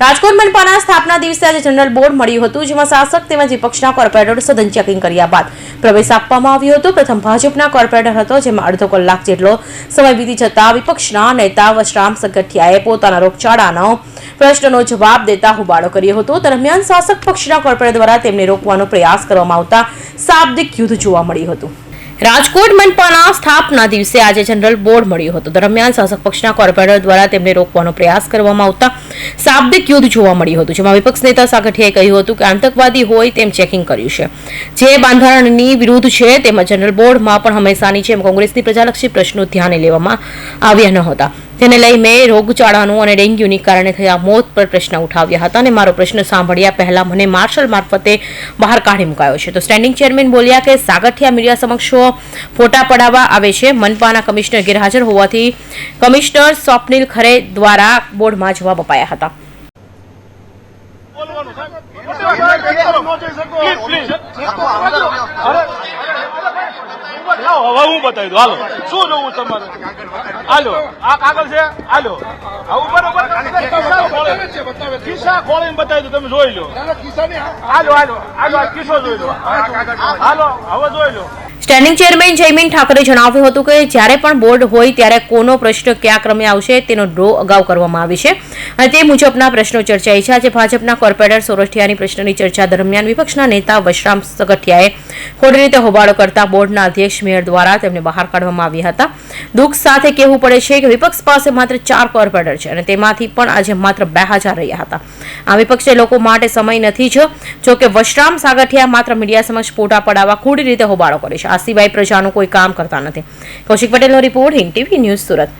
રાજકોટ મનપાના સ્થાપના દિવસે આજે જનરલ બોર્ડ મળ્યું હતું, જેમાં શાસક તેમજ વિપક્ષના કોર્પોરેટર સદન ચેકિંગ કર્યા બાદ પ્રવેશ આપવામાં આવ્યો હતો. પ્રથમ ભાજપના કોર્પોરેટર હતો, જેમાં અડધો કલાક જેટલો સમય વીતી જતા વિપક્ષના નેતા વશરામ સગઠિયાએ પોતાના રોગચાળાનો પ્રશ્નનો જવાબ દેતા હુબાળો કર્યો હતો. દરમિયાન શાસક પક્ષના કોર્પોરેટર દ્વારા તેમને રોકવાનો પ્રયાસ કરવામાં આવતા શાબ્દિક યુદ્ધ જોવા મળ્યું હતું. રાજકોટ મનપાના સ્થાપના દિવસે આજે જનરલ બોર્ડ મળ્યું હતું. દરમિયાન શાસક પક્ષના કોર્પોરેટર દ્વારા તેમને રોકવાનો પ્રયાસ કરવામાં આવતા શાબ્દિક યુદ્ધ જોવા મળ્યું હતું. જેમાં વિપક્ષ નેતા સાગઠિયાએ કહ્યું હતું કે આતંકવાદી હોય તેમ ચેકિંગ કર્યું છે. જે બંધારણની વિરુદ્ધ છે તેમજ જનરલ બોર્ડમાં પણ હંમેશાની જેમ કોંગ્રેસની પ્રજાલક્ષી પ્રશ્નો ધ્યાને લેવામાં આવ્યા ન હતા. તેને લઈ મેં રોગચાળાનું અને ડેન્ગ્યુની કારણે થયા મોત પર પ્રશ્ન ઉઠાવ્યા હતા અને મારો પ્રશ્ન સાંભળ્યા પહેલા મને માર્શલ મારફતે બહાર કાઢી મુકાયો છે. તો સ્ટેન્ડિંગ ચેરમેન બોલ્યા કે સાગઠિયા મીડિયા સમક્ષ ફોટા પડાવવા આવે છે. મનપાના કમિશનર ગેરહાજર હોવાથી કમિશનર સ્વપ્નિલ ખરે દ્વારા બોર્ડમાં જવાબ અપાયા હતા. હવે હું બતાવી દઉં હાલો શું જોવું તમારે હાલો, આ કાગળ છે હાલો બરોબર કિસ્સા ખોલીને બતાવી દઉં તમે જોઈ લો હાલો હાલો હાલો કિસ્સો જોઈ લો. હાલો, હવે જોઈ લો. સ્ટેન્ડિંગ ચેરમેન જયમીન ઠાકરે જણાવ્યું હતું કે જ્યારે પણ બોર્ડ હોય ત્યારે કોનો પ્રશ્ન કયા ક્રમે આવશે તેનો ડ્રો અગાઉ કરવામાં આવે છે. અને તે મુજબના પ્રશ્નો ચર્ચાઈ છે. આજે ભાજપના કોર્પોરેટર સોરઠિયાની પ્રશ્નની ચર્ચા દરમિયાન વિપક્ષના નેતા વશરામ સગઠિયાએ ખોટી રીતે હોબાળો કરતા બોર્ડના અધ્યક્ષ મેયર દ્વારા તેમને બહાર કાઢવામાં આવ્યા હતા. દુઃખ સાથે કહેવું પડે છે કે વિપક્ષ પાસે માત્ર ચાર કોર્પોરેટર છે અને તેમાંથી પણ આજે માત્ર બે હાજર રહ્યા હતા. આ વિપક્ષે લોકો માટે સમય નથી જ. જો કે વશરામ સાગઠિયા માત્ર મીડિયા સમક્ષ ફોટા પડાવવા ખોટી રીતે હોબાળો કરે છે. આ સિવાય પ્રજાનું કોઈ કામ કરતા નથી. કૌશિક પટેલનો report Hind TV news Surat.